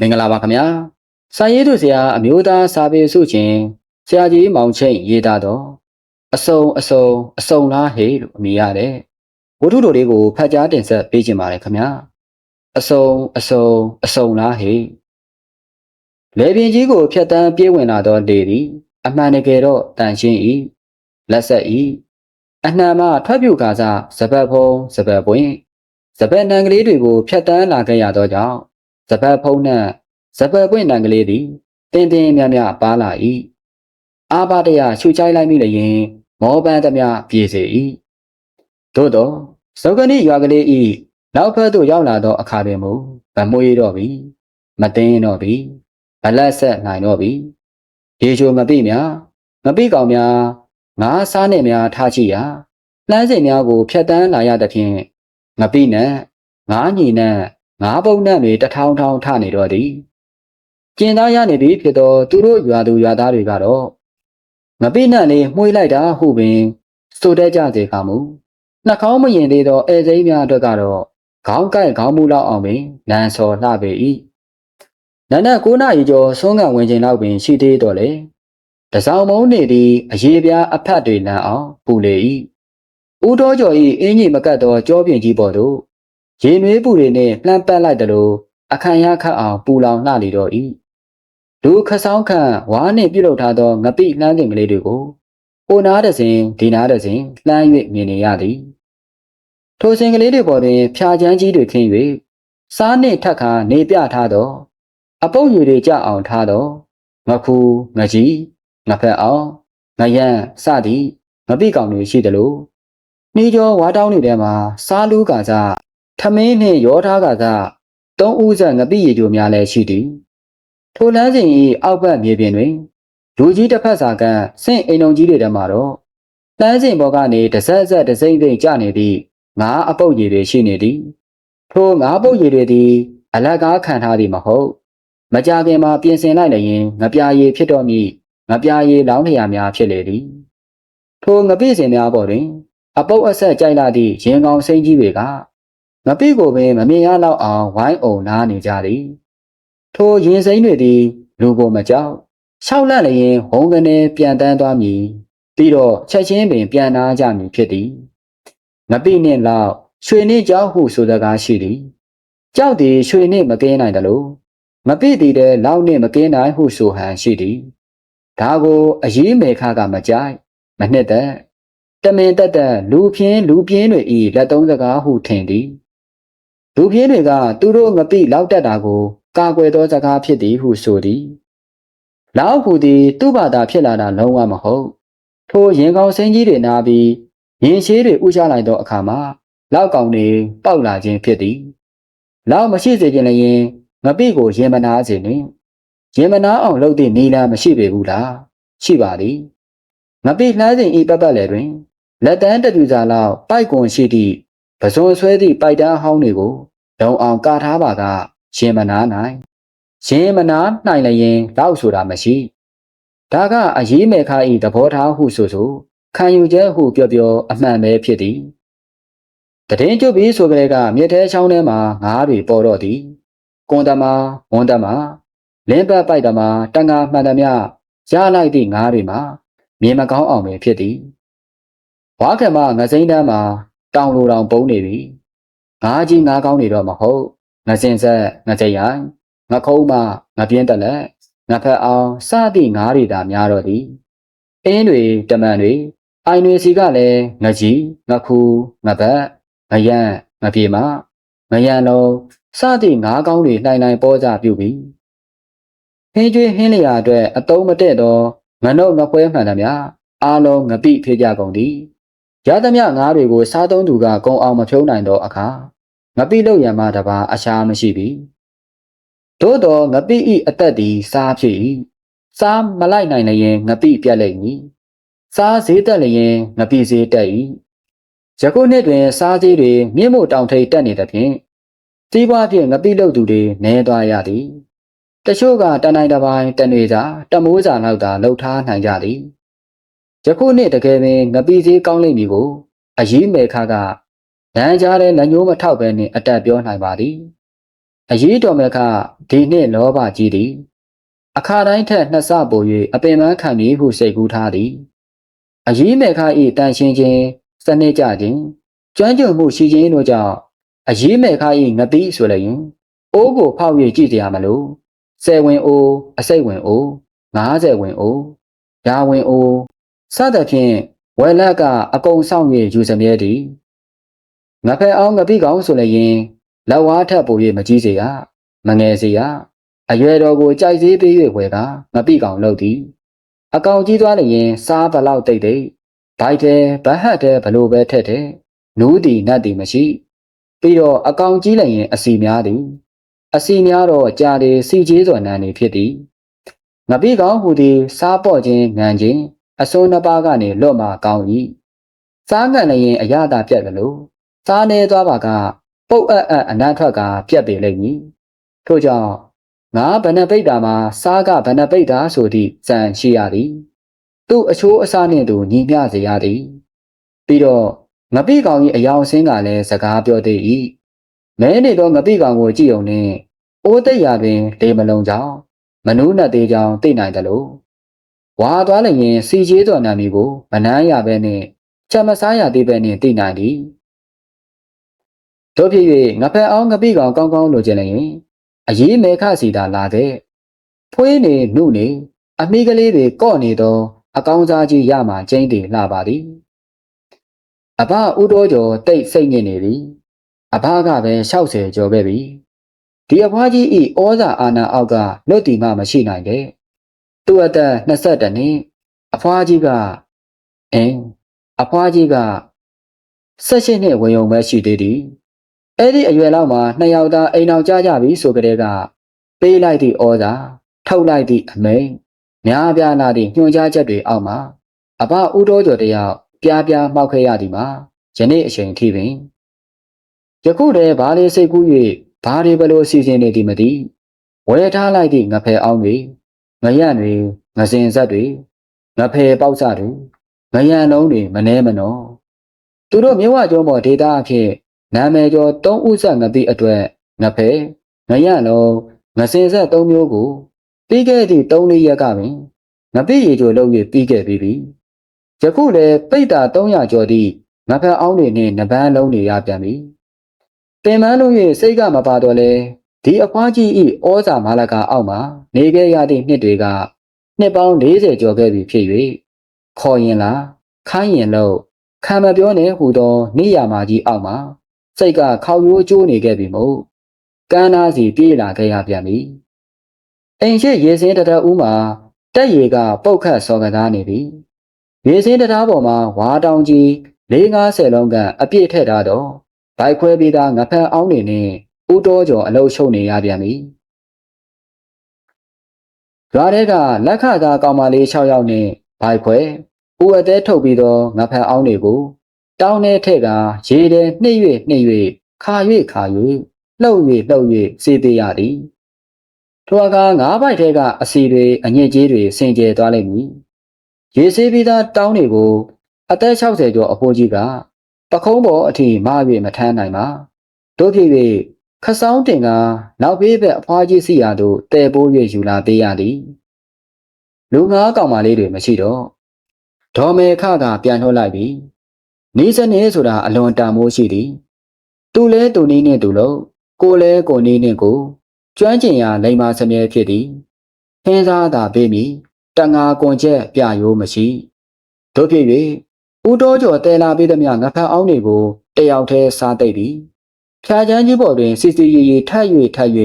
မင်္ဂလာပါခင်ဗျာစာရေးသူဆရာအမျိုးသားစာပေစုခြင်းဆရာကြီးမောင်ချိတ်ရေးသားတော့အစုံအစုံအစုံလားဟေလို့အမည်ရတဲ့ဝတ္ထုတော်လေးကိုဖတ်ကြားတင်ဆက်ပေးခြင်းပါတယ်ခင်ဗျာအစုံအစုံအစုံလားဟေလေပြင်းကြီးကိုဖြတ်တန်းပြေးဝင်လာသောလေသည်အမှန်တကယ်တော့တန်ရှင်း၏လက်ဆက်၏အနှံမှထွက်ပြုကားစားစပတ်ဖုံးစပတ်ပွင့်စပတ်နံကလေးတွေကိုဖြတ်တန်းလာခဲ့ရသောကြောင့် စပတ်ဖုံးနှင့်စပတ်ပွင့်နံကလေးသည်တင်းတင်းမြမြပါလာ၏အာဘတရရှုချိုက်လိုက်မိလျင် မောပန်းသမျှပြေစေ၏သို့သောဇောကနိရွာကလေး၏နောက်ဖက်သို့ရောက်လာသောအခါတွင်မူဗမွေးတော့ပြီမသိန်းတော့ပြီဗလက်ဆက်နိုင်တော့ပြီရေချိုမပိများမပိကောင်များငါးစားနှင့်များထားချိရာလှမ်းစိမ်များကိုဖျက်တမ်းလာရသဖြင့်ငပိနဲ့ငါးညီနဲ့ ငါးပုံနဲ့တွေတထောင်ထောင်ထနေတော့သည်ကျင်သားရနေပြီဖြစ်သောသူတို့ရွာသူရွာသားတွေကတော့ငပိနဲ့လေးမှုေးလိုက်တာဟုပင်စိုးတဲ့ကြစေကမူနှာခေါင်းမရင်သေးသောအဲစိမ်းများအတွက်ကတော့ခေါင်းကိုက်ခေါင်းမူလောက်အောင်ပင်လန်စော်လှပေ၏နန္ဒ9နာရီကျော်ဆုံးကဝင်ချိန်လောက်ပင်ရှိသေးတော့လေတစောင်းမုံနေသည်အရေးပြားအဖတ်တွေလန်အောင်ပူလေ၏ဦးတော်ကျော်၏အင်းကြီးမကတ်သောကြောပြင်ကြီးပေါ်သို့ ရေနွေးပူတွေနှင့်လှမ်းပတ်လိုက်သလိုအခန့်ရခတ်အောင်ပူလောင်လှလေတော့၏လူခဆောင်းခန့်ဝါနှင့်ပြုတ်ထားသောငပိလှမ်းတင်ကလေးတွေကိုအိုနားတစဉ်ဒီနားတစဉ်လှမ်း၍မြင်နေရသည်ထိုစဉ်ကလေးတွေပေါ်တွင်ဖြာချမ်းကြီးတွေခင်း၍စားနှင့်ထက်ခါနေပြထားသောအပုပ်ရည်တွေကြအောင်ထားသောငခုငကြီးငဖက်အောင်ငရန်စသည်ငပိကောင်တွေရှိသလိုနှီးကျော်ဝါတောင်းတွေထဲမှာစားလူးကစား ထမင်းနှင့်ရောထားကစားသုံးဦးဆက်ငပိရည်ကြိုများလည်းရှိသည်ထိုလမ်းစဉ်၏အောက်ဘက်မြေပြင်တွင်လူကြီးတစ်ဖက်စာကဆင့်အိမ်ုံကြီးတွေထဲမှာတော့လမ်းစဉ်ပေါ်ကနေတစ်ဆက်ဆက်တစ်စိမ့်သိမ့်ကျနေသည့်ငါးအပုပ်ရည်တွေရှိနေသည်ထိုငါးပုပ်ရည်တွေသည်အလကားခံထားသည်မဟုတ်မကြခင်မှာပြင်ဆင်လိုက်လျင်ငပြာရည်ဖြစ်တော်မူငပြာရည်လောင်းလျာများဖြစ်လေသည်ထိုငပိစင်များပေါ်တွင် အပုပ်အဆက်ကြိုက်လာသည့်ရင်ကောင်စိမ့်ကြီးတွေက ငပိကိုပင်မမြင်ရတော့အောင်ဝိုင်းအုံနားနေကြသည်ထိုရင်စိမ့်တွေသည်လူကိုမကြောက်ရှောက်လန့်လျင်ဝုံကနေပြန်တန်းသွားမည်ပြီးတော့ချက်ချင်းပင်ပြန်နာကြမည်ဖြစ်သည်ငပိနှင့်လောက်ရွှေနှင့်ကြောက်ဟုဆိုစကားရှိသည်ကြောက်သည်ရွှေနှင့်မကင်းနိုင်သလိုမပိသည်တဲ့လောက်နှင့်မကင်းနိုင်ဟုဆိုဟန်ရှိသည်ဒါကိုအရေးမေခကမကြိုက်မနှစ်သက်တမင်တက်တက်လူပြင်းလူပြင်းတွေဤလက်သုံးစကားဟုထင်သည် လူပြင်းတွေကသူတို့ငပိလောက်တက်တာကိုကာကွယ်သောစကားဖြစ်သည်ဟုဆိုသည်လောက်ခုသည် သူ့ဘာသာဖြစ်လာတာလုံးဝမဟုတ်ထိုရင်ကောင်စင်းကြီးတွေနာပြီးရင်ရှည်တွေဥချလိုက်သောအခါမှာလောက်ကောင်တွေပေါက်လာခြင်းဖြစ်သည်လောက်မရှိစေခြင်းလည်းငပိကိုရင်မနာစေနှင့်ရင်မနာအောင်လုပ်သည့်နီလာမရှိပေဘူးလားရှိပါသည်ငပိလှမ်းစဉ်ဤပတ်ပတ်လေတွင်လက်တန်းတပြူစာလောက်ပိုက်ကွန်ရှိသည့် ပဇွန်ဆွဲသည့်ပိုက်တန်းဟောင်းတွေကိုလုံအောင်ကာထားပါကရင်မနာနိုင်ရင်မနာနိုင်လျင်လောက်ဆိုတာမရှိဒါကအရေးမဲ့ခါဤသဘောထားဟုဆိုဆိုခံယူချက်ဟုပြောပြောအမှန်ပဲဖြစ်သည်တည်င်းကျုပ်ပြီးဆိုကြတဲ့ကမြစ်ထဲချောင်းထဲမှာငါးတွေပေါ်တော့သည်ကွန်တမဝန်တမလင်းပတ်ပိုက်တမတန်ငါမှန်သမျှရလိုက်သည့်ငါးတွေမှာမြင်မကောင်းအောင်ပဲဖြစ်သည်ဝါကမငစိမ့်တန်းမှာ တောင်လိုတောင်ပုံနေပြီငါးကြီးငါးကောင်းနေတော့မဟုတ်ငစင်ဆက်ငကြိရိုင်ငခုံးမငပြင်းတက်လက်ငဖက်အောင်စသည့်ငါးတွေသာများတော့သည်အင်းတွေတမန်တွေအိုင်တွေစီကလည်းငကြီးငခူငပတ်ငရန်ငပြေမငရန်လုံးစသည့်ငါးကောင်းတွေနှိုင်နှိုင်ပေါ်ကြပြုပြီးဟင်းကျွေးဟင်းလျာအတွက်အတုံးမတဲ့သောငနှုတ်ငပွဲမှန်သမျှအားလုံးငပိဖြစ်ကြကုန်သည် ရသမျှငါးတွေကိုစားသုံးသူကကုံအောင်မဖြုံးနိုင်သောအခါငပိလို့ရံမှတပါအရှားမရှိပြီသို့တော်ငပိဤအသက်သည်စားဖြစ်၏စားမလိုက်နိုင်လျင်ငပိပြတ်လိမ့်မည်စားဈေးတက်လျင်ငပိဈေးတက်၏ယခုနှစ်တွင် စားဈေးတွေမြင့်မို့တောင်ထိပ်တက်နေသဖြင့်စီးပွားဖြင့်ငပိလုတ်သူတွေနဲသွားရသည်တချို့ကတနိုင်တစ်ပိုင်းတနေစာတမိုးစာလောက်သာလှုပ်ထားနိုင်ကြသည် ယခုနှစ်တကယ်ပင်ငပိဈေးကောင်းလိမ့်မည်ကိုအရေးမေခါကလမ်းကြားတဲ့လက်ညှိုးမထောက်ပဲနှင့်အတက်ပြောနိုင်ပါသည်အရေးတော်မခဒီနှစ်လောဘကြီးသည် အခါတိုင်းထက်နှစ်ဆပို၍အပင်ပန်းခံမည်ဟုစိတ်ကူးထားသည်အရေးမေခ၏တန်ရှင်းခြင်းစနစ်ကြခြင်းကျွမ်းကျင်မှုရှိခြင်းတို့ကြောင့်အရေးမေခ၏ငပိဆိုလည်းရင်အိုးကိုဖောက်၍ကြည့်ကြရမလို့ဆယ်ဝင်အိုးအစိတ်ဝင်အိုး90ဝင်အိုးရာဝင်အိုး စသဖြင့်ဝယ်လက်ကအကုံဆောင်၍ယူစမြဲသည်ငဖက်အောင်ငပိကောင်ဆိုလည်းရင်လက်ဝါးထပ်ပို၍မကြီးစေရမငယ်စေရအရွယ်တော်ကိုကြိုက်စေးပေး၍ဝယ်ကငပိကောင်လုပ်သည်အကောင်ကြီးသွားလျင်စားဘလောက်တိတ်တိတ်ဘိုက်တဲ့ဗဟတ်တဲ့ဘလို့ပဲထက်တဲ့နူးတီနတ်တီမရှိ ပြီးတော့အကောင်ကြီးလျင် အစီများသည်အစီများတော့ကြာလေစီကြီးစွာနန်းနေဖြစ်သည်ငပိကောင်ဟူသည်စားပေါ့ခြင်းငံခြင်း အစွန်းနှစ်ပါးကနေလွတ်မှကောင်း၏စားငံလျင်အရသာပြတ်တယ်လို့စားနေသွားပါကပုတ်အပ်အပ်အနံ့ထွက်ကပြတ်ပေလိမ့်မည်ထို့ကြောင့်ငါဗနပိတ်တာမှာစားကဗနပိတ်တာဆိုသည့်ဇံရှိရသည်သူ့အချိုးအစားနှင့်သူညီမျှစေရသည်ပြီးတော့ငပိကောင်၏အယောင်ဆင်းကလည်းစကားပြောသေး၏မဲနေတော့ငပိကောင်ကိုကြည့်ုံနှင့်အိုးသိပ်ရာတွင်လေမလုံးကြောင်မနူးနတ်သေးကြောင်သိနိုင်တယ်လို့ ဝါသွားလျင်စီချေးတော်နာမည်ကိုမနှမ်းရဘဲနှင့်ချက်မစားရသေးဘဲနှင့်သိနိုင်သည်တို့ဖြစ်၍ငဖက်အောင်ငပိကောင်ကောင်းကောင်းလိုချင်လျင်အရေးမဲခစီတာလာတဲ့ဖွေးနေနှုနေအမိကလေးတွေကော့နေသောအကောင်းစားကြီးရမှကျင်းတည်လှပါသည်အဘဥတော်ကျော်တိတ်စိတ်ညစ်နေပြီအဘကပဲ60ကျော်ခဲ့ပြီဒီအဖွားကြီးဤဩဇာအာဏာအောက်ကလွတ်တီမှမရှိနိုင်တဲ့ သူ့အသက်22နှစ်အဖွားကြီးကအင်းအဖွားကြီးက18နှစ်ဝင်ုံပဲရှိသေးသည်အဲ့ဒီအရွယ်လောက်မှာနှစ်ယောက်သားအိမ်အောင်ကြကြပြီဆိုကြတဲ့ကပေးလိုက်သည့်ဩဇာထုတ်လိုက်သည့်အမိန်များပြားလာသည့်ညွှန်ကြားချက်တွေအောက်မှာအဘဦးတော်ကျော်တယောက်ပြားပြားမှောက်ခဲ့ရသည်မှာယနေ့အချိန်ထိပင်ယခုတည်းဘာလေးစိတ်ကူး၍ဘာတွေဘလို့စီစဉ်နေသည်မသိဝယ်ထားလိုက်သည့်ငဖယ်အောင်တွေ ငရံ့တွေငစင်ဆက်တွေငဖယ်ပေါက်စတွေငရံလုံးတွေမနှဲမနောသူတို့မြဝကျုံးပေါ်ဒေတာအဖြစ်နာမည်ကျော်၃ဥဆက်ငတိအတွက်ငဖယ်ငရံ့လုံးငစင်ဆက်၃မျိုးကိုပြီးခဲ့သည့်၃လေးရက်ကပင်ငပိရီကျိုလုပ်၍ပြီးခဲ့ပြီးပြီယခုလည်းပိတ်တာ300ကျော်သည့်ငဖက်အောင်တွေနှင့်နပန်းလုံးတွေရပြန်ပြီပင်မန်းလုံး၍စိတ်ကမပါတော့လဲ ဒီအဖွားကြီးဤဩဇာမာလကအောက်မှာနေခဲ့ရသည့်နှစ်တွေကနှစ်ပေါင်း40ကျော်ခဲ့ပြီဖြစ်၍ခေါ်ရင်လားခိုင်းရင်လို့ခံမပြောနဲ့ဟူသောနေရမာကြီးအောက်မှာစိတ်ကခေါရိုးကျိုးနေခဲ့ပြီမို့ကန်းနာစီပြေးလာခဲ့ရပြန်ပြီအိမ်ရှိရေစင်းတရဦးမှာတက်ရီကပုတ်ခတ်စော်ကစားနေပြီရေစင်းတရားပေါ်မှာဝါတောင်ကြီး450လုံးကအပြည့်ထည့်ထားတော့ဘိုက်ခွဲပြီးသားငဖက်အောင်နေနဲ့ ဦးတော်ကျော်အလုရှုံနေရပြန်ပြီရွာထဲကလက်ခသားကောင်မလေး6ယောက်နဲ့ဘိုက်ခွဲဦးအသေးထုတ်ပြီးတော့ငဖက်အောင်တွေကိုတောင်းထဲထက်ကရေထဲနှိမ့်၍နှိမ့်၍ခါ၍ခါ၍လှုပ်၍လှုပ်၍စေးသေးရသည်ထိုအခါငါးပိုက်ထဲကအစီတွေအညစ်အကြေးတွေဆင်ကျဲသွားလိမ့်မည်ရေစေးပြီးသားတောင်းတွေကိုအသက်60ကျော်အဖိုးကြီးကပခုံးပေါ်အထိမ၍မထမ်းနိုင်ပါတို့ဖြစ်၍ ခဆောင်းတင်ကနောက်ဘေးဘက်အဖွားကြီးစီရသို့တဲပိုး၍ယူလာသေးရသည်လူငါးကောင်မလေးတွေမရှိတော့ဒေါ်မေခကပြန်ထုတ်လိုက်ပြီနီးစနေဆိုတာအလွန်တန်မိုးရှိသည်သူလဲသူနီးနဲ့သူလို့ကိုလဲကိုနီးနဲ့ကိုကျွမ်းကျင်ရာလိမ္မာစမြဲဖြစ်သည်ဟင်းစားသာပေးမည်တငါကွန်ချက်ပြရိုးမရှိတို့ဖြစ်၍ဦးတော်ကျော်တဲလာပေးသည်မြငဖက်အောင်တွေကိုတယောက်တည်းစားသိပ်သည် ဖြာချမ်းကြီးပေါ်တွင်စီစီရီရီထပ်၍ထပ်၍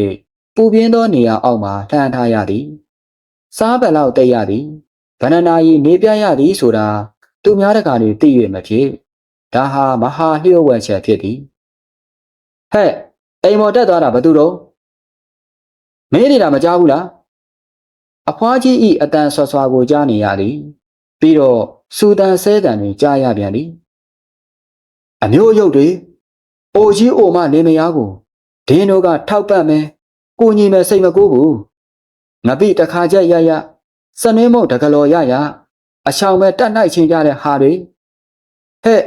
ပူပြင်းသောနေရာအောက်မှလှမ်းထားရသည်စားပယ်လောက်တိတ်ရသည်ဗန္နနာယီနေပြရသည်ဆိုတာသူများတကာတွေသိ၍မဖြစ်ဒါဟာမဟာလျှို့ဝှက်ချက်ဖြစ်သည်ဟဲ့အိမ်မော်တက်သွားတာဘသူတော့မင်းနေတာမကြားဘူးလားအဖွားကြီးဤအတန်ဆွဆွာကိုကြားနေရသည်ပြီးတော့စူတန်ဆဲတန်တွေကြားရပြန်သည်အမျိုးရုပ်တွေ အိုကြီးအိုမနေမယားကိုဒင်းတို့ကထောက်ပံ့မယ်ကိုညီမယ်စိတ်မကိုးဘူးငပိတခါချက်ရရစနင်းမုတ်တကလောရရအချောင်မဲ့တတ်နိုင်ချင်းကြတဲ့ဟာတွေဟဲ့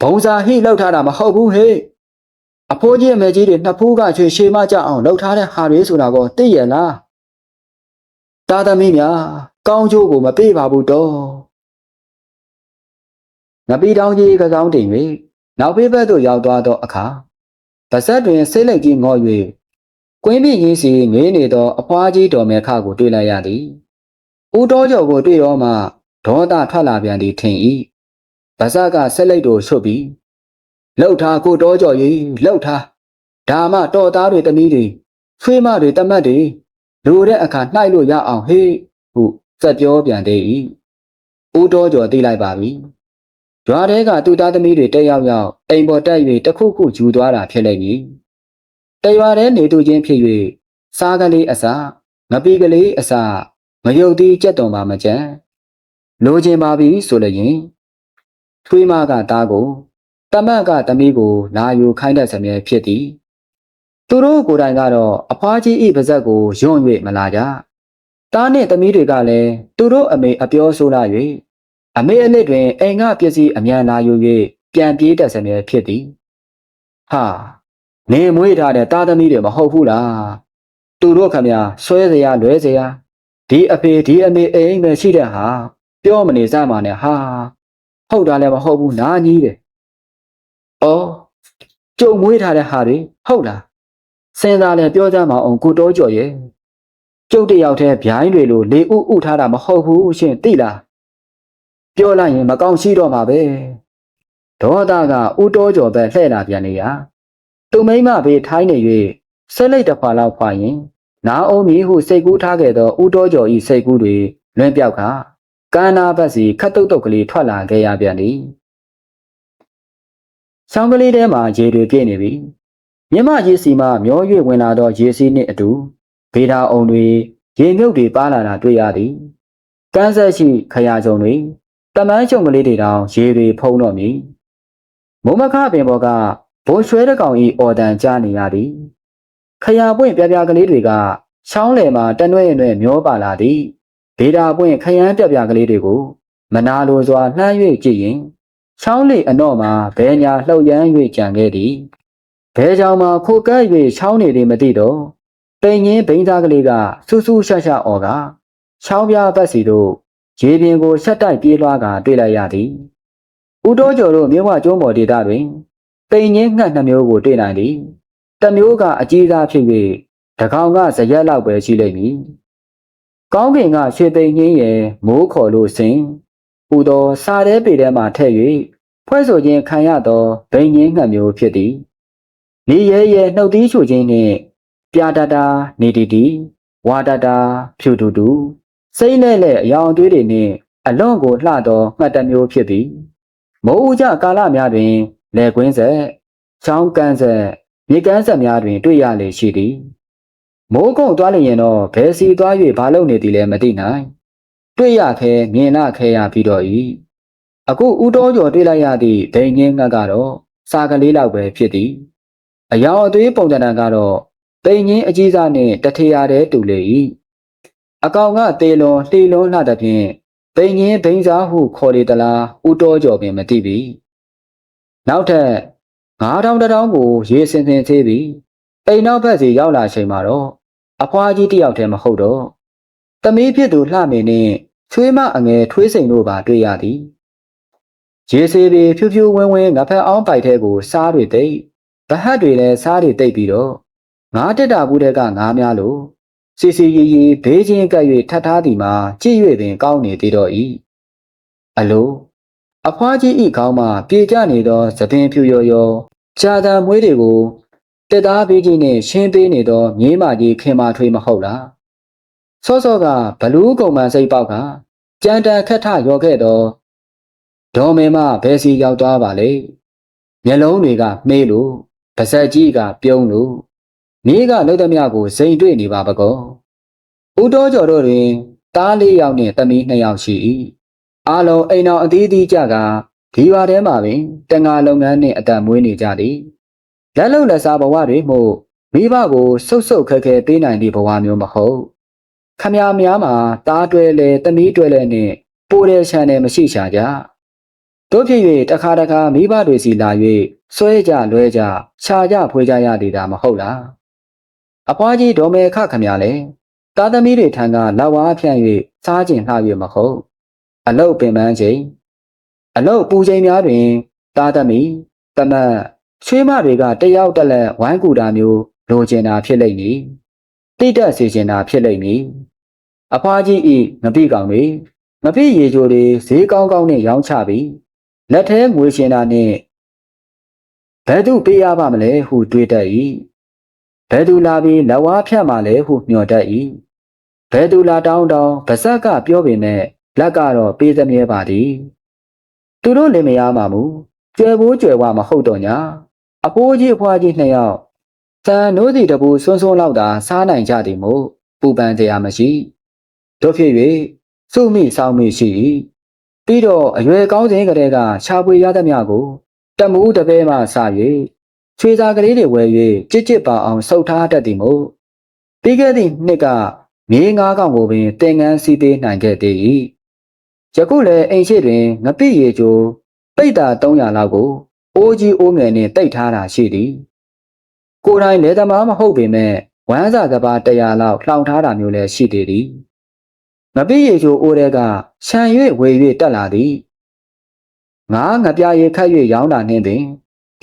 ဘုံစာဟိလောက်ထားတာမဟုတ်ဘူးဟေ့အဖိုးကြီးအမေကြီးတွေနှစ်ဖူးကချွေရှေမကြအောင်လှုပ်ထားတဲ့ဟာတွေဆိုတာကိုသိရလားတာသမီးများကောင်းကျိုးကိုမပေးပါဘူးတော့ငပီတောင်ကြီးကကောင်းတင်၍ နောက်ဖေးဘက်သို့ရောက်သွားသောအခါပါဇက်တွင်ဆိတ်လက်ကြီးငေါ်၍ကွင်းပြင်းကြီးစီငေးနေသောအဖွားကြီးတော်မေခကိုတွေ့လိုက်ရသည်ဦးတော်ကျော်ကိုတွေ့တော့မှဒေါသထွက်လာပြန်သည်ထင်၏ပါဇက်ကဆက်လက်တို့ဆွတ်ပြီးလှုပ်ထားကိုတော်ကျော်ကြီးလှုပ်ထားဒါမှတော်သားတွေတမီးတွေဆွေးမတွေတမတ်တွေလိုတဲ့အခါနှိုက်လို့ရအောင်ဟေးဟုစက်ပြောပြန်သေး၏ဦးတော်ကျော်သိလိုက်ပါပြီ ရွာထဲကသူ့သားသမီးတွေတက်ရောက်ရောက်အိမ်ပေါ်တက်၍တခုခုယူသွားတာဖြစ်လိမ့်မည်တရွာထဲနေသူချင်းဖြစ်၍စားကလေးအစာငပီကလေးအစာမယုတ်သေးကြက်တော်ပါမကြံလိုချင်ပါပြီဆိုလျင်ထွေးမကသားကိုတမတ်ကသမီးကိုလာယူခိုင်းတဲ့စမြဲဖြစ်သည်သူတို့ကိုယ်တိုင်ကတော့အဖွားကြီးဤပါဇက်ကိုယွန့်၍မလာကြတားနှင့်သမီးတွေကလည်းသူတို့အမေအပြောဆိုလာ၍ အမေအလစ်တွင်အိမ်ကပစ္စည်းအမြန်လာယူ၍ပြန်ပြေးတတ်စမြဲဖြစ်သည်ဟာနေမွေးထားတဲ့တားသမီးတွေမဟုတ်ဘူးလားသူတို့ခမညာဆွဲစရာလွဲစရာဒီအဖေဒီအမေအိမ်ပဲရှိတဲ့ဟာပြောမနေစမ်းပါနဲ့ဟာဟုတ်တာလည်းမဟုတ်ဘူးနားကြီးတယ်။အော်ကြုံမွေးထားတဲ့ဟာတွေဟုတ်လားစဉ်းစားလဲပြောကြမအောင်ကိုတော်ကျော်ရဲ့ကျုပ်တယောက်တည်းဗျိုင်းတွေလိုလေဥဥထားတာမဟုတ်ဘူးရှင်သိလား ပြောလိုက်ရင်မကောင်းရှိတော့မှာပဲဒေါသကဥတော်ကျော်ပဲလှဲ့လာပြန်နေရသူမိမဘေးထိုင်းနေ၍ဆက်လိုက်တစ်ခွာလောက်ဖွာရင်နာအုံးမီဟုစိတ်ကူးထားခဲ့သောဥတော်ကျော်ဤစိတ်ကူးတွေလွင်ပြောက်ကကန္နာဘက်စီခတ်တုတ်တုတ်ကလေးထွက်လာခဲ့ရပြန်သည်ဆောင်းကလေးထဲမှာရေတွေပြည့်နေပြီမြမရေစီမှမျော၍ဝင်လာသောရေစီးနှင့်အတူဗေဒါအုံတွေရေမြုပ်တွေပါလာတာတွေ့ရသည်ကန်းဆက်ရှိခရာကြုံတွေ တမန်းချုံကလေးတွေတောင်ရေတွေဖုံးတော့မည်မုံမခပင်ပေါ်ကဘိုးရွှဲတကောင်ဤအော်တန်ကြားနေရသည်ခရာပွင့်ပြပြကလေးတွေကချောင်းလယ်မှာတနှဲ့နှဲ့မျောပါလာသည်ဗေဒါပွင့်ခရမ်းပြပြကလေးတွေကိုမနာလိုစွာလှမ်း၍ကြည့်ရင်ချောင်းလေအတော့မှာဘဲညာလှုပ်ရမ်း၍ကြံခဲ့သည်ဘဲကြောင်မှာခိုကပ်၍ချောင်းနေသည်မသိတော့ပိန်ငင်းဘိန်းသားကလေးကဆူဆူရှက်ရှက်အော်ကချောင်းပြပတ်စီတို့ ရေပြင်ကိုဆက်တိုက်ပြေးလွှားကတွေ့လိုက်ရသည်ဦးတော်ကျော်တို့မြို့ဝကျွန်းပေါ်ဒေသတွင်ပိန်ငင်းငှက်နှမျိုးကိုတွေ့နိုင်သည်တမျိုးကအကြီးစားဖြစ်၍တကောင်ကဇရက်လောက်ပဲရှိလိမ့်မည်ကောင်းကင်ကရွှေသိမ်ငင်းရဲ့မိုးခေါ်လို့စင်ဟူသောစာတဲပေထဲမှထည့်၍ဖွဲ့ဆိုခြင်းခံရသောဗိန်ငင်းငှက်မျိုးဖြစ်သည်နေရဲရဲနှုတ်သီးချိုခြင်းနှင့်ပြာတတာနေတီတီဝါတတာဖြူတူတူ စိမ့်လဲ့လဲ့အယောင်အသွေးတွေနှင့်အလွန်ကိုလှသောငှက်တစ်မျိုးဖြစ်သည်မိုးဦးကြကာလများတွင်လေကွင်းဆက်ချောင်းကန်းဆက်မြေကန်းဆက်များတွင် တွေ့ရလေရှိသည်မိုးကုတ်သွားလျင်တော့ဘယ်စီသွား၍ဘာလုပ်နေသည်လဲမသိနိုင်တွေ့ရခဲမြင်လာခဲရပြီးတော့ဤအခုဦးတော်ကျော်တွေ့လိုက်ရသည့်ဒိန်ငင်းငတ်ကတော့စာကလေးလောက်ပဲဖြစ်သည်အယောင်အသွေးပုံစံကတော့တိန်ငင်းအကြီးစားနှင့်တထေရတဲ့တူလေ၏ အကောင်ကတေလွန်လှေလွန်လှသဖြင့်တိန်ငင်းဘိန်းစားဟုခေါ်လေသလားဦးတော်ကျော်ပင်မသိပြီနောက်ထပ်9000တောင်းကိုရေစင်စင်သေးပြီးအိမ်နောက်ဘက်စီရောက်လာချိန်မှာတော့အဖွားကြီးတယောက်တည်းမဟုတ်တော့တမီးဖြစ်သူလှမင်းနဲ့ချွေးမအငယ်ထွေးစိန်တို့ပါတွေ့ရသည်ရေစေးတွေဖြူဖြူဝင်းဝင်းငါဖက်အောင်ပိုက်ထဲကိုစားတွေတိတ်ဗဟတ်တွေလည်းစားတွေတိတ်ပြီးတော့ငါတက်တာဘူးတဲ့ကငါးများလို့ စီစီရီရီဘေးချင်းကပ်၍ထပ်ထားသည်မှာကြည့်၍ပင်ကောင်းနေသေးတော့၏အလိုအဖွားကြီးဤခေါင်းမှပြေကျနေသောသပင်ဖြူရော်ရော်ခြာတံမွေးတွေကိုတက်သားဘေးကြီးနှင့်ရှင်းပေးနေသောမြေးမကြီးခင်မာထွေးမဟုတ်လားစောစောကဘလူးကုံမှန်စိတ်ပေါက်ကကြံတန်ခက်ထရော်ခဲ့သောဒေါ်မေမဘယ်စီရောက်သွားပါလေမျက်လုံးတွေကမှေးလို့ပါဇက်ကြီးကပြုံးလို့ မိကလှုပ်သမျှကိုစိန်တွေ့နေပါပကောဦးတော်ကျော်တို့တွင်တားလေးယောက်နှင့်သမီးနှစ်ယောက်ရှိ၏အားလုံးအိမ်တော်အသီးသီးကြကဒီရွာထဲမှာပင်တန်ငါလုပ်ငန်းနှင့်အတံမွေးနေကြသည်လက်လုံလက်စားဘဝတွေမှုမိဘကိုစုပ်စုပ်ခက်ခဲပေးနိုင်သည့်ဘဝမျိုးမဟုတ်ခမများများမှာတားတွဲလဲတမီးတွဲလဲနဲ့ပိုးတဲ့ချန်တယ်မရှိချာကြတို့ဖြစ်၍တခါတခါမိဘတွေစီလာ၍ဆွဲကြလွဲကြခြာကြဖွေးကြရသေးတာမဟုတ်လား အဖွားကြီးဒေါ်မေခခမရလဲသားသမီးတွေထံကလက်ဝါးဖြန့်၍စားကျင်လှ၍မဟုတ်အလုတ်ပင်ပန်းချိန်အလုတ်ပူချိန်များတွင်သားသမီးတမတ်ချွေးမတွေကတယောက်တက်လက်ဝိုင်းကူတာမျိုးလိုချင်တာဖြစ်လိမ့်မည်တိတက်စေချင်တာဖြစ်လိမ့်မည်အဖွားကြီးဤငပိကောင်တွေငပိရေချိုတွေဈေးကောင်းကောင်းနဲ့ရောင်းချပြီးလက်ထဲငွေရှင်တာနဲ့ဘယ်သူပေးရပါမလဲဟုတွေးတတ်၏ ဘယ်သူလာပြီးလက်ဝါးဖြတ်မှလဲဟုမျှော်တတ်၏ဘယ်သူလာတောင်းတောင်းဗဇက်ကပြောပေမဲ့လက်ကတော့ပေးသမြဲပါသည်သူတို့လည်းမရမှာမူကျွယ်ဘိုးကျွယ်ဝမဟုတ်တော့ညာအဖိုးကြီးအဖွားကြီးနှစ်ယောက်သံနိုးစီတပူဆွန်းဆွန်းလောက်သာစားနိုင်ကြသည်မို့ပူပန်တရားမရှိတို့ဖြစ်၍စုမိဆောင်မိရှိ၏ပြီးတော့အရွယ်ကောင်းစဉ်ကလေးကခြာပွေရသမျှကိုတမူးတပဲမှစ၍ ချွေစာကလေးတွေဝယ်၍ကြစ်ကြစ်ပါအောင်စုပ်ထားတတ်သည်မို့ပြီးခဲ့သည့်နှစ်ကမြေငါးကောင်ကိုပင်တင်ငန်းစီးပေးနိုင်ခဲ့သေး၏ယခုလည်းအိမ်ရှိတွင်ငပိရေချိုပိတ်တာ300လောက်ကိုအိုးကြီးအိုးငယ်နှင့်တိတ်ထားတာရှိသည်ကိုယ်တိုင်လေသမားမဟုတ်ပေမဲ့ဝမ်းစာကဘာ100လောက်လှောင်ထားတာမျိုးလည်းရှိသေးသည်ငပိရေချိုအိုးတွေကခြံ၍ဝေ၍တက်လာသည်ငါငပြရေခတ်၍ရောင်းတာနှင့်ပင်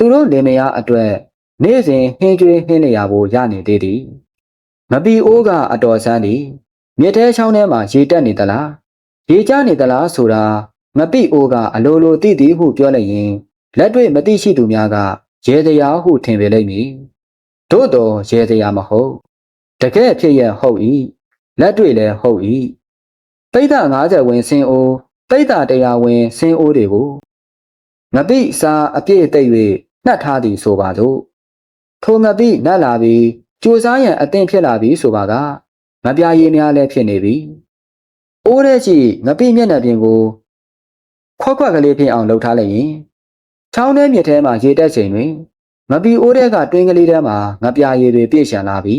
သူတို့လင်မယားအတွက်နေ့စဉ်ဟင်းကျွေးဟင်းနေရဖို့ရနေသေးသည်မပီအိုးကအတော်ဆန်းသည်မြစ်ထဲချောင်းထဲမှာရေတက်နေသလားရေကျနေသလားဆိုတာမပိအိုးကအလိုလိုသိသည်ဟုပြောလိုက်ရင်လက်တွေ့မသိရှိသူများကရေတရားဟုထင်ပေလိမ့်မည်သို့တော်ရေတရားမဟုတ်တကယ်ဖြစ်ရဟုတ်၏လက်တွေ့လည်းဟုတ်၏ပိဋက90ဝင်စင်အိုးပိဋကတရားဝင်စင်အိုးတွေကိုငပိစာအပြည့်သိပ်၍ နှက်ထားသည်ဆိုပါစို့ထိုငပိနတ်လာပြီးကြိုစားရန်အသင့်ဖြစ်လာပြီဆိုပါကငပြာရည်များလည်းဖြစ်နေပြီအိုးတဲ့ကြည့်ငပိမျက်နှာပြင်ကိုခွက်ခွက်ကလေးဖြစ်အောင်လှုပ်ထားလိုက်ရင်ချောင်းထဲမြစ်ထဲမှာရေတက်ချိန်တွင်ငပီအိုးတဲ့ကတွင်းကလေးထဲမှာငပြာရည်တွေပြည့်ရှံလာပြီ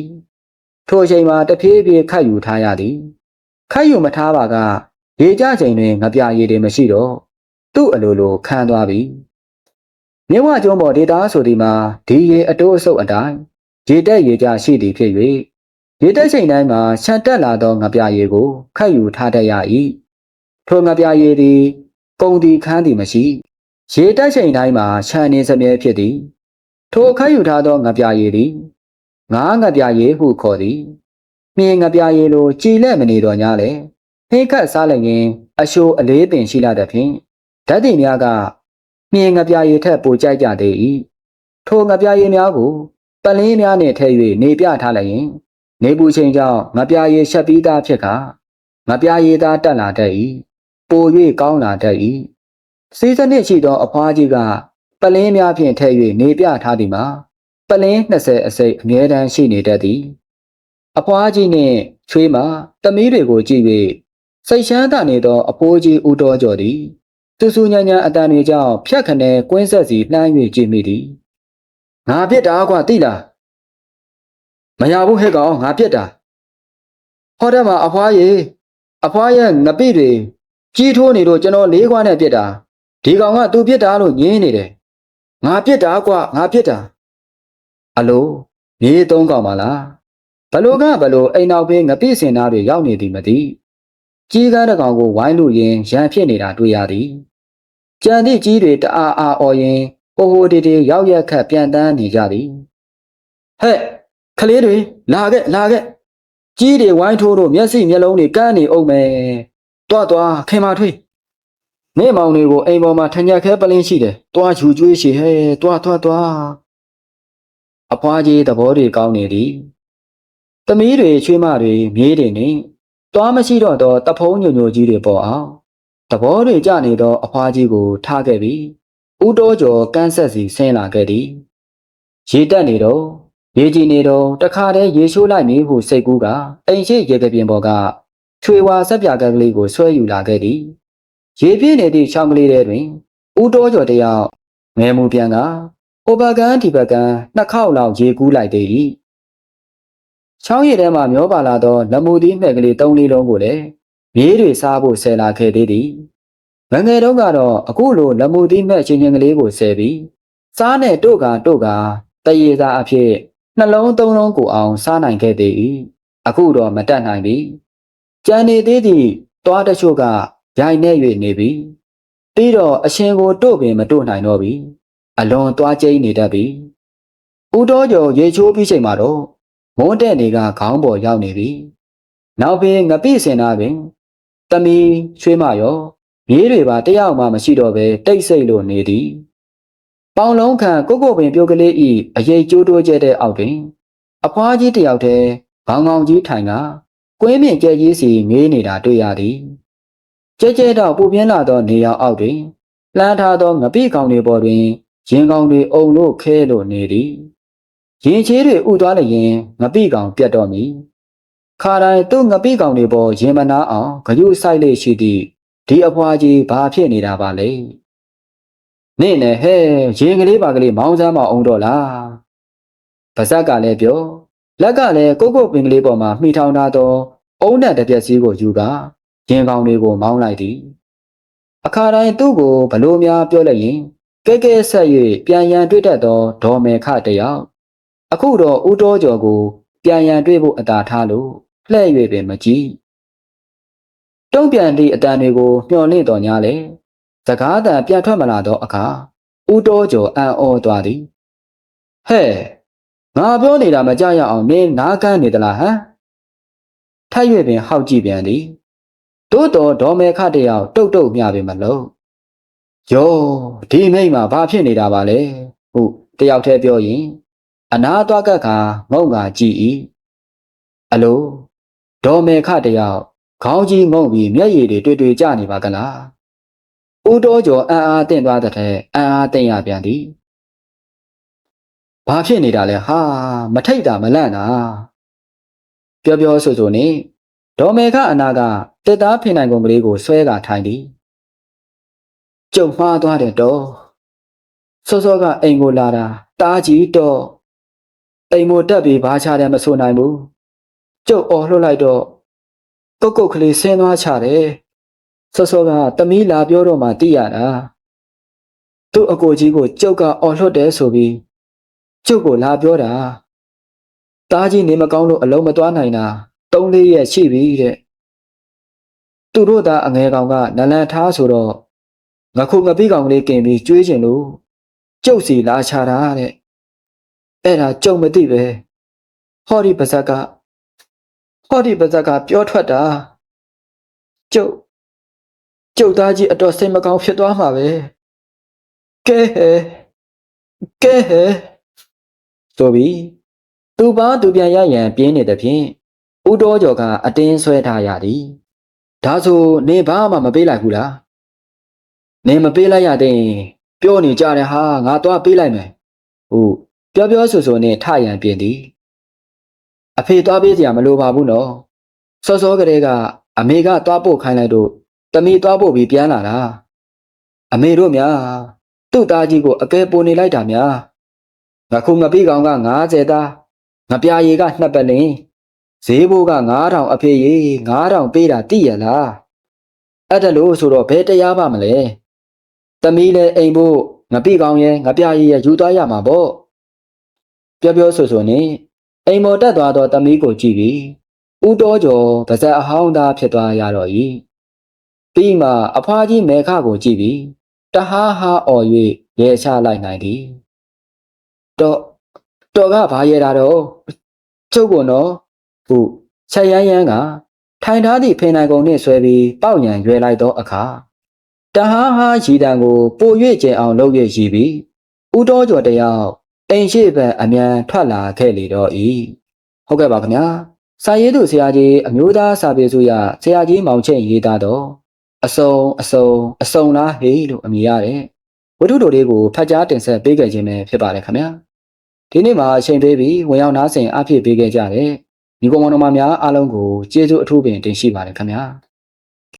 ထိုအချိန်မှာတဖြည်းဖြည်းခတ်ယူထားရသည်ခတ်ယူမထားပါကရေကြချိန်တွင်ငပြာရည်တွေမရှိတော့သူ့အလိုလိုခန်းသွားပြီ မြဝကျုံးပေါ်ဒေတာဆိုဒီမှာဒီရေအတိုးအဆုပ်အတိုင်းရေတက်ရေကြရှိသည်ဖြစ်၍ရေတက်ချိန်တိုင်းမှာခြံတက်လာသောငပြာရည်ကိုခတ်ယူထားတတ်ရ၏ထိုငပြာရည်သည်ကုံဒီခန်းသည်မရှိရေတက်ချိန်တိုင်းမှာခြံနေစမြဲဖြစ်သည်ထိုခတ်ယူထားသောငပြာရည်သည်ငါးငပြာရည်ဟုခေါ်သည်မြင်ငပြာရည်လိုကြည်လက်မနေတော့냐လေဟင်းခတ်စားလိုက်ရင်အရှိုးအလေးပင်ရှိလာတဲ့ဖြင့်ဓာတ်တင်များက မြင်ငပြာရည်ထက်ပိုကြိုက်ကြသေး၏ထိုငပြာရည်များကိုပလင်းများနှင့်ထည့်၍နေပြထားလိုက်ရင်နေပူချိန်ကြောင့်ငပြာရည်ရှက်ပြီးသားဖြစ်ကငပြာရည်သားတက်လာတတ်၏ပို၍ကောင်းလာတတ်၏စီးစနစ်ရှိသောအဖွားကြီးကပလင်းများဖြင့်ထည့်၍နေပြထားသည်မှာပလင်း20အစိပ်အမြဲတမ်းရှိနေတတ်သည်အဖွားကြီးနှင့်ချွေးမသမီးတွေကိုကြည့်၍စိတ်ရှမ်းသာနေသောအဖိုးကြီးဦးတော်ကျော်သည် သူစုညံ့ညံ့အတန်တွေကြောင့်ဖြတ်ခနဲကွင်းဆက်စီလှမ်း၍ကြည့်မိသည်ငါပြစ်တာကွာသိလားမရဘူးဟဲ့ကောင်ငါပြစ်တာဟောတဲ့မှာအဖွားရေအဖွားရဲ့ငပိတွေကြီးထိုးနေတော့ကျွန်တော်လေးခွားနဲ့ပြစ်တာဒီကောင်ကသူပြစ်တာလို့ညင်းနေတယ်ငါပြစ်တာကွာငါပြစ်တာအလိုမြေသုံးကောင်ပါလားဘလို့ကဘလို့အိမ်နောက်ဘေးငပိစင်သားတွေရောက်နေသည်မသိ ကြီးကားတကောင်ကိုဝိုင်းလို့ရင်ရန်ဖြစ်နေတာတွေ့ရသည်ကြံသည့်ကြီးတွေတအားအားအော်ရင်ဟိုဟိုတေတေရောက်ရက်ခတ်ပြန်တန်းနေကြသည်ဟဲ့ကလေးတွေလာခဲ့လာခဲ့ကြီးတွေဝိုင်းထိုးတို့မျက်စိမျက်လုံးတွေကန်းနေအောင်မယ်တွားတွားခင်မထွေးနေမောင်တွေကိုအိမ်ပေါ်မှာထညက်ခဲပလင်းရှိတယ်တွားချူကျွေးရှိဟဲ့တွားတွားတွားအဖွားကြီးသဘောတွေကောင်းနေသည်သမီးတွေချွေးမတွေမြေးတွေနဲ့ တွားမရှိတော့သောတဖုံးညိုညိုကြီးတွေပေါ်အောင်သဘောတွေကြနေသောအဖွားကြီးကိုထားခဲ့ပြီးဦးတော်ကျော်ကန်းဆက်စီဆင်းလာခဲ့သည်ရေတက်နေတော့ရေကြည်နေတော့တခါတည်းရေရှိုးလိုက်မည်ဟုစိတ်ကူးကအိမ်ရှိရေကပြင်းပေါ်ကချွေဝါဆက်ပြကကလေးကိုဆွဲယူလာခဲ့သည်ရေပြည့်နေသည့်ချောင်းကလေးထဲတွင်ဦးတော်ကျော်တယောက်ငယ်မှုပြန်ကဟိုဘကန်ဒီဘကန်နှစ်ခေါက်လောက်ရေကူးလိုက်သေး၏ ချောင်းရည်ထဲမှမျောပါလာသောလက်မှုသီးမှဲ့ကလေး၃လေးလုံးကိုလည်းမြေးတွေစားဖို့ဆယ်လာခဲ့သေးသည်ငယ်ငယ်တုန်းကတော့အခုလိုလက်မှုသီးမဲ့ချင်းချင်းကလေးကိုဆယ်ပြီးစားနဲ့တို့ကတို့ကတရေသာအဖြစ်နှလုံးသုံးလုံးကိုအောင်စားနိုင်ခဲ့သေး၏အခုတော့မတတ်နိုင်ပြီကြံနေသေးသည့်တွားတချို့ကရိုင်နေ၍နေပြီပြီးတော့အရှင်ကိုတို့ပင်မတို့နိုင်တော့ပြီအလွန်သွားကျိန်းနေတတ်ပြီဦးတော်ကျော်ရေချိုးပြီးချိန်မှာတော့ မုန်းတဲ့နေကခေါင်းပေါ်ရောက်နေပြီနောက်ပင်ငပိစင်နာပင်တမီချွေးမရောမြေးတွေပါတယောက်မှမရှိတော့ပဲတိတ်ဆိတ်လို့နေသည်ပေါင်လုံးခံကိုကိုပင်ပြုတ်ကလေးဤအရေးကျိုးတိုးကျဲတဲ့အောက်တွင်အဖွားကြီးတယောက်တည်းခေါင်းကောင်းကြီးထိုင်ကကွင်းမြင့်ကျဲကြီးစီငေးနေတာတွေ့ရသည်ကျဲကျဲတော့ပူပြင်းလာသောနေရောင်အောက်တွင်လှမ်းထားသောငပိကောင်တွေပေါ်တွင်ရင်ကောင်တွေအုံလို့ခဲလို့နေသည် ရင်ချေးတွေဥသွားလျင်ငပိကောင်ပြတ်တော့မည်ခါတိုင်းသူ့ငပိကောင်တွေပေါ်ရင်မနာအောင်ဂယုဆိုင်လေးရှိသည့်ဒီအဖွားကြီးဘာဖြစ်နေတာပါလဲနင့်နဲ့ဟဲရင်ကလေးပါကလေးမောင်းစမ်းမအောင်တော့လားပါဇက်ကလည်းပြောလက်ကလည်းကုတ်ကုတ်ပင်ကလေးပေါ်မှာမှီထောင်ထားသောအုံးနဲ့တစ်ပြက်စီးကိုယူကရင်ကောင်တွေကိုမောင်းလိုက်သည်အခါတိုင်းသူ့ကိုဘလို့များပြောလိုက်ရင်ကဲကဲဆက်၍ပြန်ရန်တွေ့တတ်သောဒေါ်မေခတယောက် အခုတော့ဦးတော်ကျော်ကိုပြန်ရန်တွေ့ဖို့အသာထားလို့လှဲ့၍ပင်မကြည့်တုံ့ပြန်သည့်အတန်တွေကိုမျှော်လင့်တော်ညာလေစကားတန်ပြန်ထွက်မလာသောအခါဦးတော်ကျော်အံ့ဩသွားသည်ဟဲ့ငါပြောနေတာမကြရအောင်နင်းနားကန်းနေသလားဟမ်ထပ်၍ပင်ဟောက်ကြည့်ပြန်သည်တိုးတော်ဒေါ်မေခတယောက်တုတ်တုတ်မြပင်မလို့ယောဒီမိမ့်မှာဘာဖြစ်နေတာပါလဲဟုတယောက်တည်းပြောရင် အနာသွားကက်ခါငုံကကြည့်၏အလိုဒေါ်မေခတယောက်ခေါင်းကြီးငုံပြီးမျက်ရည်တွေတွေ့တွေ့ကျနေပါကလားဦးတော်ကျော်အံ့အားတင့်သွားတဲ့အံ့အားတင့်ရပြန်သည်ဘာဖြစ်နေတာလဲဟာမထိတ်တာမလန့်တာပြောပြောဆိုဆိုနေဒေါ်မေခအနာကတက်သားဖိနိုင်ကုန်ကလေးကိုဆွဲကထိုင်သည်ကျုံမှားသွားတယ်တော့စောစောကအိမ်ကိုလာတာတားကြီးတော့ အိမ်မို့တက်ပြီးဘာချတယ်မဆိုနိုင်ဘူးကျုပ်အော်လှုပ်လိုက်တော့ကုတ်ကုတ်ကလေးဆင်းသွားချတယ်စောစောကတမီးလာပြောတော့မှသိရတာသူ့အကိုကြီးကိုကျုပ်ကအော်လှုပ်တယ်ဆိုပြီးကျုပ်ကိုလာပြောတာတားကြီးနေမကောင်းလို့အလုံးမသွားနိုင်တာ၃လေးရက်ရှိပြီတဲ့သူတို့သားအငယ်ကောင်ကနလန်ထားဆိုတော့ငခုငပိကောင်လေးกินပြီးကျွေးကျင်လို့ကျုပ်စီလာချတာတဲ့ အဲ့ဒါကြုံမသိပဲဟောဒီပါဇက်ကဟောဒီပါဇက်ကပြောထွက်တာကျုပ်ကျုပ်သားကြီးအတော်စိတ်မကောင်းဖြစ်သွားမှာပဲကဲဟဲကဲဟဲဆိုပြီးသူပါသူပြန်ရရန်ပြင်းနေတဲ့ဖြင့်ဦးတော်ကျော်ကအတင်းဆွဲထားရသည်ဒါဆိုနေဘာမှမပေးလိုက်ဘူးလားနေမပေးလိုက်ရတဲ့ပြောနေကြတယ်ဟာငါသွားပေးလိုက်မယ်ဟုတ် ပြောပြောဆိုဆိုနဲ့ထရန်ပြင်သည်အဖေသွားပေးစရာမလိုပါဘူးနော်စောစောကလေးကအမေကသွားပို့ခိုင်းလိုက်တော့တမီသွားပို့ပြီးပြန်လာတာအမေတို့များသူ့သားကြီးကိုအကဲပိုနေလိုက်တာများငါခုငပိကောင်က90သားငပြာရည်ကနှစ်ပတ်လင်းဈေးဘိုးက9000အဖေရေ9000ပေးတာတိရလားအဲ့ဒါလို့ဆိုတော့ဘယ်တရားပါမလဲတမီးလည်းအိမ်ဖို့ငပိကောင်ရဲ့ငပြာရည်ရဲ့ယူသွားရမှာပေါ့ ပြောပြောဆိုဆိုနဲ့အိမ်မော်တက်သွားသောတမီးကိုကြည့်ပြီးဦးတော်ကျော်ပါဇက်အဟောင်းသားဖြစ်သွားရတော့၏ပြီးမှအဖွားကြီးမေခကိုကြည့်ပြီးတဟားဟာအော်၍ရဲချလိုက်နိုင်သည်တော့တော်ကဘာရဲတာတော့ကျုပ်ကနော်ဟုချက်ရမ်းရမ်းကထိုင်ထားသည့်ဖိနိုင်ကုန်နှင့်ဆွဲပြီးပေါက်ရန်ရွယ်လိုက်သောအခါတဟားဟာရီတံကိုပို၍ကျင်အောင်လုပ်၍ရီပြီးဦးတော်ကျော်တယောက် အိမ်ရှိဘက်အမြန်ထွက်လာခဲ့လေတော့၏ဟုတ်ကဲ့ပါခင်ဗျာစာရေးသူဆရာကြီးအမျိုးသားစာပေစုရဆရာကြီးမောင်ချင်းရေးသားတော့အစုံအစုံအစုံလားဟေးလို့အမည်ရတယ်ဝတ္ထုတော်လေးကိုဖတ်ကြားတင်ဆက်ပေးခဲ့ခြင်းပဲဖြစ်ပါတယ်ခင်ဗျာဒီနေ့မှာအချိန်ပေးပြီးဝင်ရောက်နားဆင်အားဖြည့်ပေးခဲ့ကြတဲ့ဒီကောင်မတော်များအားလုံးကိုကျေးဇူးအထူးပင်တင်ရှိပါတယ်ခင်ဗျာ